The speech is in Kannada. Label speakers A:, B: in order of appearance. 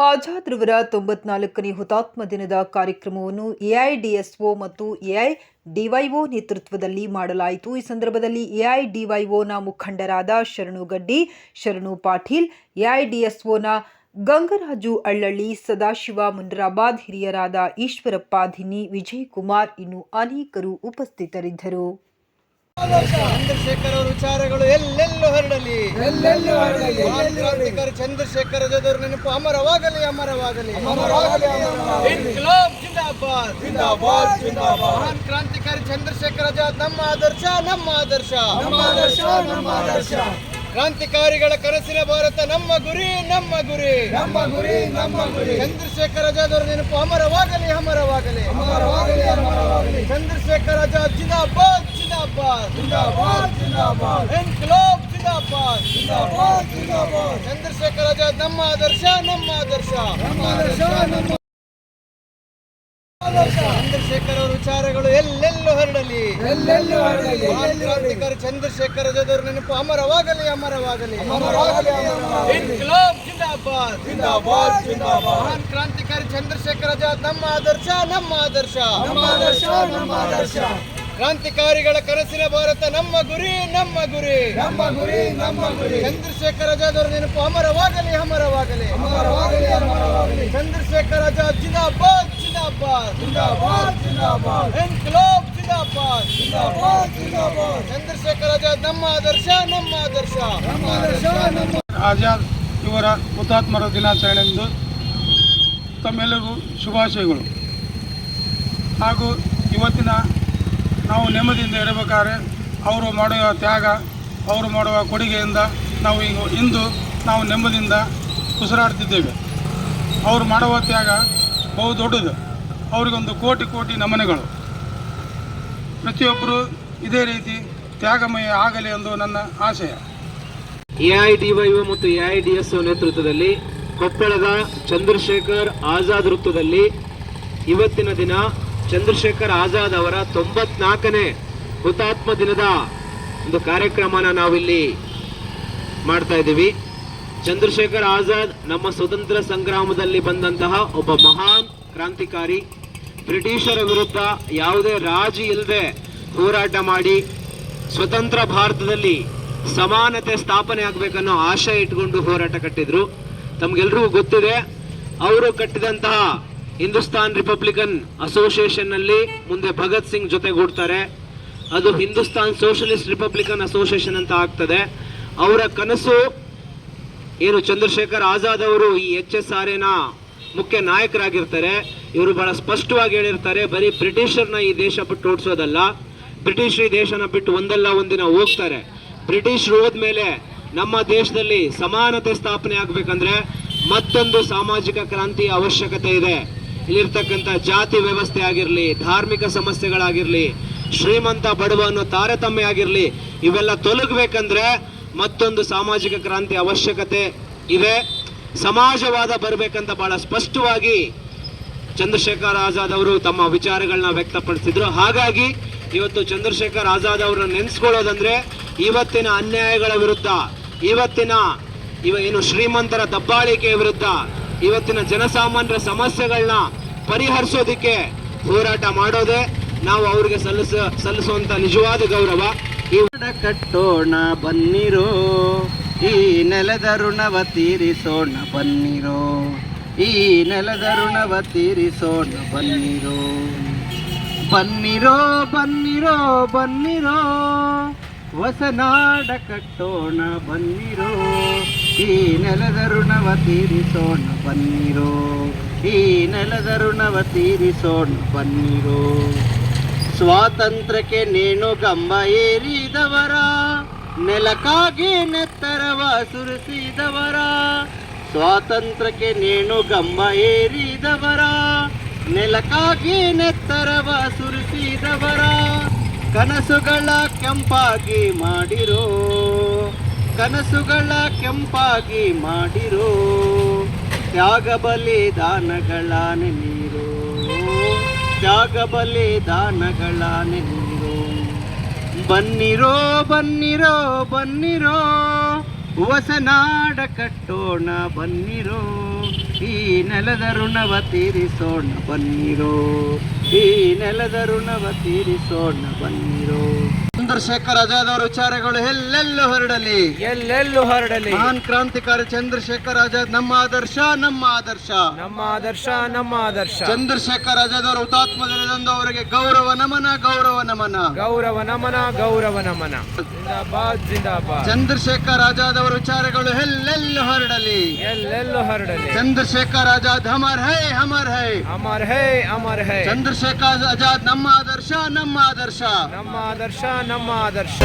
A: ಆಜಾದ್ ರವರ ತೊಂಬತ್ನಾಲ್ಕನೇ ಹುತಾತ್ಮ ದಿನದ ಕಾರ್ಯಕ್ರಮವನ್ನು ಎಐಡಿಎಸ್ಒ ಮತ್ತು ಎಐಡಿವೈಒ ನೇತೃತ್ವದಲ್ಲಿ ಮಾಡಲಾಯಿತು. ಈ ಸಂದರ್ಭದಲ್ಲಿ ಎಐಡಿವೈಒನ ಮುಖಂಡರಾದ ಶರಣು ಗಡ್ಡಿ, ಶರಣು ಪಾಟೀಲ್ ಎಐಡಿಎಸ್ಒನ ಗಂಗರಾಜು ಅಳ್ಳಳ್ಳಿ, ಸದಾಶಿವ ಮುನ್ರಾಬಾದ್, ಹಿರಿಯರಾದ ಈಶ್ವರಪ್ಪ ಧಿನಿ ವಿಜಯ್ ಕುಮಾರ್ ಇನ್ನು ಅನೇಕರು ಉಪಸ್ಥಿತರಿದ್ದರು.
B: ಚಂದ್ರಶೇಖರ್ ಅವರ ವಿಚಾರಗಳು ಎಲ್ಲೆಲ್ಲೂ ಹರಡಲಿ.
C: ಎಲ್ಲೆಲ್ಲೂ ಹರಡಲಿ.
B: ಕ್ರಾಂತಿಕಾರಿ ಚಂದ್ರಶೇಖರ ಜೊತೆ ನೆನಪು ಅಮರವಾಗಲಿ ಅಮರವಾಗಲಿ.
C: ಅಮರವಾಗಲಿ, ಅಮರವಾಗಲಿ.
B: ಇನ್ಕ್ಲಾಬ್ ಜಿಂದಾಬಾದ್.
C: ಜಿಂದಾಬಾದ್, ಜಿಂದಾಬಾದ್.
B: ಮಹಾನ್ ಕ್ರಾಂತಿಕಾರಿ ಚಂದ್ರಶೇಖರ್ ಆಜಾದ್ ನಮ್ಮ ಆದರ್ಶ ನಮ್ಮ ಆದರ್ಶ.
C: ನಮ್ಮ ಆದರ್ಶ ನಮ್ಮ ಆದರ್ಶ.
B: ಕ್ರಾಂತಿಕಾರಿಗಳ ಕನಸಿನ ಭಾರತ ನಮ್ಮ ಗುರಿ ನಮ್ಮ ಗುರಿ.
C: ನಮ್ಮ ಗುರಿ ನಮ್ಮ ಗುರಿ.
B: ಚಂದ್ರಶೇಖರ್ ಆಜಾದ್ ಅವರ ನೆನಪು ಅಮರವಾಗಲಿ ಅಮರವಾಗಲಿ.
C: ಅಮರವಾಗಲಿ ಅಮರವಾಗಲಿ.
B: ಚಂದ್ರಶೇಖರ ಆಜಾದ್ ಜಿಂದಾಬಾದ್. ಜಿಂದಾಬಾದ್
C: ಜಿಂದಾಬಾದ್ ಜಿಂದಾಬಾದ್.
B: ಇನ್ಕ್ಲಾಬ್ ಜಿಂದಾಬಾದ್.
C: ಜಿಂದಾಬಾದ್ ಜಿಂದಾಬಾದ್.
B: ಚಂದ್ರಶೇಖರ ಆಜಾದ್ ನಮ್ಮ ಆದರ್ಶ ನಮ್ಮ ಆದರ್ಶ.
C: ನಮ್ಮ ನಮ್ಮ ಆದರ್ಶ.
B: ಚಂದ್ರಶೇಖರ್ ಅವರ ವಿಚಾರಗಳು ಎಲ್ಲೆಲ್ಲೂ ಹರಡಲಿ.
C: ಎಲ್ಲೆಲ್ಲೂ ಹರಡಲಿ.
B: ಕ್ರಾಂತಿಕಾರಿ ಚಂದ್ರಶೇಖರ ಆಜಾದ್ ನೆನಪು ಅಮರವಾಗಲಿ ಅಮರವಾಗಲಿ.
C: ಅಮರವಾಗಲಿ, ಅಮರವಾಗಲಿ.
B: ಇನ್ಕ್ಲಾಬ್ ಜಿಂದಾಬಾದ್.
C: ಜಿಂದಾಬಾದ್, ಜಿಂದಾಬಾದ್.
B: ಮಹಾನ್ ಕ್ರಾಂತಿಕಾರಿ ಚಂದ್ರಶೇಖರ ಆಜಾದ್ ನಮ್ಮ ಆದರ್ಶ ನಮ್ಮ ಆದರ್ಶ.
C: ನಮ್ಮ ಆದರ್ಶ ನಮ್ಮ ಆದರ್ಶ.
B: ಕ್ರಾಂತಿಕಾರಿಗಳ ಕನಸಿನ ಭಾರತ ನಮ್ಮ ಗುರಿ ನಮ್ಮ ಗುರಿ.
C: ನಮ್ಮ ಗುರಿ ನಮ್ಮ ಗುರಿ.
B: ಚಂದ್ರಶೇಖರ ಆಜಾದ್ ಅವರ ನೆನಪು ಅಮರವಾಗಲಿ ಅಮರವಾಗಲಿ.
C: ಅಮರವಾಗಲಿ ಅಮರವಾಗಲಿ.
B: ಚಂದ್ರಶೇಖರ ಆಜಾದ್ ಜಿಂದಾಬಾದ್ ಜಿಂದಾಬಾದ್.
C: ಜಿಂದಾಬಾದ್ ಜಿಂದಾಬಾದ್.
B: ಇನ್ಕ್ಲಾಬ್ ಜಿಂದಾಬಾದ್.
C: ಜಿಂದಾಬಾದ್ ಜಿಂದಾಬಾದ್.
B: ಚಂದ್ರಶೇಖರ ಆಜಾದ್ ನಮ್ಮ ಆದರ್ಶ ನಮ್ಮ ಆದರ್ಶ.
C: ನಮ್ಮ ಆದರ್ಶ ನಮ್ಮ
D: ಆಜಾದ್ ಇವರ ಹುತಾತ್ಮರ ದಿನಾಚರಣೆಯಂದು ತಮ್ಮೆಲ್ಲರಿಗೂ ಶುಭಾಶಯಗಳು. ಹಾಗೂ ಇವತ್ತಿನ ನಾವು ನೆಮ್ಮದಿಯಿಂದ ಇರಬೇಕಾದ್ರೆ ಅವರು ಮಾಡುವ ತ್ಯಾಗ, ಅವರು ಮಾಡುವ ಕೊಡುಗೆಯಿಂದ ನಾವು ಈಗ ಇಂದು ನಾವು ನೆಮ್ಮದಿಯಿಂದ ಉಸಿರಾಡ್ತಿದ್ದೇವೆ. ಅವರು ಮಾಡುವ ತ್ಯಾಗ ಬಹು ದೊಡ್ಡದು. ಅವರಿಗೊಂದು ಕೋಟಿ ಕೋಟಿ ನಮನಗಳು. ಪ್ರತಿಯೊಬ್ಬರು ಇದೇ ರೀತಿ ತ್ಯಾಗಮಯ ಆಗಲಿ ಎಂದು ನನ್ನ ಆಶಯ.
E: ಎಐಡಿವೈ ಮತ್ತು ಎಐಡಿಎಸ್ಒ ನೇತೃತ್ವದಲ್ಲಿ ಕೊಪ್ಪಳದ ಚಂದ್ರಶೇಖರ್ ಆಜಾದ್ ವೃತ್ತದಲ್ಲಿ ಇವತ್ತಿನ ದಿನ ಚಂದ್ರಶೇಖರ್ ಆಜಾದ್ ಅವರ ತೊಂಬತ್ನಾಲ್ಕನೇ ಹುತಾತ್ಮ ದಿನದ ಒಂದು ಕಾರ್ಯಕ್ರಮನ ನಾವಿಲ್ಲಿ ಮಾಡ್ತಾ ಇದ್ದೀವಿ. ಚಂದ್ರಶೇಖರ್ ಆಜಾದ್ ನಮ್ಮ ಸ್ವತಂತ್ರ ಸಂಗ್ರಾಮದಲ್ಲಿ ಬಂದಂತಹ ಒಬ್ಬ ಮಹಾನ್ ಕ್ರಾಂತಿಕಾರಿ, ಬ್ರಿಟಿಷರ ವಿರುದ್ಧ ಯಾವುದೇ ರಾಜಿ ಇಲ್ಲದೆ ಹೋರಾಟ ಮಾಡಿ ಸ್ವತಂತ್ರ ಭಾರತದಲ್ಲಿ ಸಮಾನತೆ ಸ್ಥಾಪನೆ ಆಗ್ಬೇಕನ್ನೋ ಆಶಯ ಇಟ್ಕೊಂಡು ಹೋರಾಟ ಕಟ್ಟಿದ್ರು. ತಮ್ಗೆಲ್ರಿಗೂ ಗೊತ್ತಿದೆ, ಅವರು ಕಟ್ಟಿದಂತಹ ಹಿಂದೂಸ್ತಾನ್ ರಿಪಬ್ಲಿಕನ್ ಅಸೋಸಿಯೇಷನ್ನಲ್ಲಿ ಮುಂದೆ ಭಗತ್ ಸಿಂಗ್ ಜೊತೆಗೂಡ್ತಾರೆ. ಅದು ಹಿಂದೂಸ್ತಾನ್ ಸೋಷಲಿಸ್ಟ್ ರಿಪಬ್ಲಿಕನ್ ಅಸೋಸಿಯೇಷನ್ ಅಂತ ಆಗ್ತದೆ. ಅವರ ಕನಸು ಏನು, ಚಂದ್ರಶೇಖರ್ ಆಜಾದ್ ಅವರು ಈ ಎಚ್ ಎಸ್ ಆರ್ ಎನ ಮುಖ್ಯ ನಾಯಕರಾಗಿರ್ತಾರೆ. ಇವರು ಬಹಳ ಸ್ಪಷ್ಟವಾಗಿ ಹೇಳಿರ್ತಾರೆ, ಬರೀ ಬ್ರಿಟಿಷರ್ನ ಈ ದೇಶ ಬಿಟ್ಟು ಓಡಿಸೋದಲ್ಲ. ಬ್ರಿಟಿಷ್ ಈ ದೇಶನ ಬಿಟ್ಟು ಒಂದಲ್ಲ, ಒಂದಿನ ಹೋಗ್ತಾರೆ. ಬ್ರಿಟಿಷರು ಹೋದ್ಮೇಲೆ ನಮ್ಮ ದೇಶದಲ್ಲಿ ಸಮಾನತೆ ಸ್ಥಾಪನೆ ಆಗ್ಬೇಕಂದ್ರೆ ಮತ್ತೊಂದು ಸಾಮಾಜಿಕ ಕ್ರಾಂತಿಯ ಅವಶ್ಯಕತೆ ಇದೆ. ಇಲ್ಲಿರ್ತಕ್ಕಂಥ ಜಾತಿ ವ್ಯವಸ್ಥೆ ಆಗಿರಲಿ, ಧಾರ್ಮಿಕ ಸಮಸ್ಯೆಗಳಾಗಿರಲಿ, ಶ್ರೀಮಂತ ಬಡವ ಅನ್ನೋ ತಾರತಮ್ಯ ಆಗಿರಲಿ, ಇವೆಲ್ಲ ತೊಲಗಬೇಕಂದ್ರೆ ಮತ್ತೊಂದು ಸಾಮಾಜಿಕ ಕ್ರಾಂತಿ ಅವಶ್ಯಕತೆ ಇದೆ. ಸಮಾಜವಾದ ಬರಬೇಕಂತ ಬಹಳ ಸ್ಪಷ್ಟವಾಗಿ ಚಂದ್ರಶೇಖರ್ ಆಜಾದ್ ಅವರು ತಮ್ಮ ವಿಚಾರಗಳನ್ನ ವ್ಯಕ್ತಪಡಿಸಿದ್ರು. ಹಾಗಾಗಿ ಇವತ್ತು ಚಂದ್ರಶೇಖರ್ ಆಜಾದ್ ಅವರನ್ನ ನೆನೆಸ್ಕೊಳ್ಳೋದಂದ್ರೆ ಇವತ್ತಿನ ಅನ್ಯಾಯಗಳ ವಿರುದ್ಧ, ಇವತ್ತಿನ ಇವ ಏನು ಶ್ರೀಮಂತರ ದಬ್ಬಾಳಿಕೆಯ ವಿರುದ್ಧ ಇವತ್ತಿನ ಜನಸಾಮಾನ್ಯರ ಸಮಸ್ಯೆಗಳನ್ನ ಪರಿಹರಿಸೋದಿಕ್ಕೆ ಹೋರಾಟ ಮಾಡೋದೇ ನಾವು ಅವ್ರಿಗೆ ಸಲ್ಲಿಸ, ಸಲ್ಲಿಸುವಂತ ನಿಜವಾದ ಗೌರವ.
F: ಕಟ್ಟೋಣ, ಬನ್ನಿರೋ. ಈ ನೆಲದ ಋಣವ ತೀರಿಸೋಣ, ಬನ್ನಿರೋ. ಈ ನೆಲದ ಋಣವ ತೀರಿಸೋಣ, ಬನ್ನಿರೋ. ಬನ್ನಿರೋ ಬನ್ನಿರೋ ಬನ್ನಿರೋ. ಹೊಸನಾಡ ಕಟ್ಟೋಣ, ಬನ್ನಿರೋ. ಈ ನೆಲದ ಋಣವ ತೀರಿಸೋಣ ಬನ್ನಿರೋ. ಈ ನೆಲದ ಋಣವ ತೀರಿಸೋಣ ಬನ್ನಿರೋ. ಸ್ವಾತಂತ್ರ್ಯಕ್ಕೆ ನೇಣು ಗಂಬ ಏರಿದವರ, ನೆಲಕ್ಕಾಗಿ ನೆತ್ತರವ ಸುರಿಸಿದವರ. ಸ್ವಾತಂತ್ರ್ಯಕ್ಕೆ ನೇಣು ಗಂಬ ಏರಿದವರ, ನೆಲಕ್ಕಾಗಿ ನೆತ್ತರವ ಸುರಿಸಿದವರ. ಕನಸುಗಳ ಕೆಂಪಾಗಿ ಮಾಡಿರೋ. ಕನಸುಗಳ ಕೆಂಪಾಗಿ ಮಾಡಿರೋ ತ್ಯಾಗ ಬಲಿದಾನಗಳ ನೆನೀರೋ, ತ್ಯಾಗ ಬಲಿದಾನಗಳ ನೆನೀರೋ. ಬನ್ನಿರೋ ಬನ್ನಿರೋ ಬನ್ನಿರೋ ಹೊಸನಾಡ ಕಟ್ಟೋಣ ಬನ್ನಿರೋ, ಈ ನೆಲದ ಋಣವ ತೀರಿಸೋಣ ಬನ್ನಿರೋ, ಈ ನೆಲದ ಋಣವ ತೀರಿಸೋಣ ಬನ್ನಿರೋ.
B: ಚಂದ್ರಶೇಖರ್ ಆಜಾದ್ ಅವರ ವಿಚಾರಗಳು ಎಲ್ಲೆಲ್ಲೂ ಹೊರಡಲಿ.
F: ಎಲ್ಲೆಲ್ಲೂ ಹೊರಡಲಿ.
B: ಮಹಾನ್ ಕ್ರಾಂತಿಕಾರಿ ಚಂದ್ರಶೇಖರ್ ಆಜಾದ್ ನಮ್ಮ ಆದರ್ಶ ನಮ್ಮ ಆದರ್ಶ.
F: ನಮ್ಮ ಆದರ್ಶ ನಮ್ಮ ಆದರ್ಶ.
B: ಚಂದ್ರಶೇಖರ್ ಆಜಾದ್ ಅವರ ಹುತಾತ್ಮ ದಿನದಂದು ಅವರಿಗೆ ಗೌರವ ನಮನ ಗೌರವ ನಮನ.
F: ಗೌರವ ನಮನ ಗೌರವ ನಮನ. ಜಿಂದಾಬಾದ್ ಜಿಂದಾಬಾದ್.
B: ಚಂದ್ರಶೇಖರ್ ಆಜಾದ್ ಅವರ ವಿಚಾರಗಳು ಎಲ್ಲೆಲ್ಲೂ ಹೊರಡಲಿ.
F: ಎಲ್ಲೆಲ್ಲೂ ಹೊರಡಲಿ.
B: ಚಂದ್ರಶೇಖರ್ ಆಜಾದ್ ಹಮರ್ ಹೈ ಹಮರ್ ಹೈ.
F: ಅಮರ್ ಹೈ ಅಮರ್ ಹೈ.
B: ಚಂದ್ರಶೇಖರ್ ಆಜಾದ್ ನಮ್ಮ ಆದರ್ಶ ನಮ್ಮ ಆದರ್ಶ.
F: ನಮ್ಮ ಆದರ್ಶ ನಮ್ಮ ಆದರ್ಶ.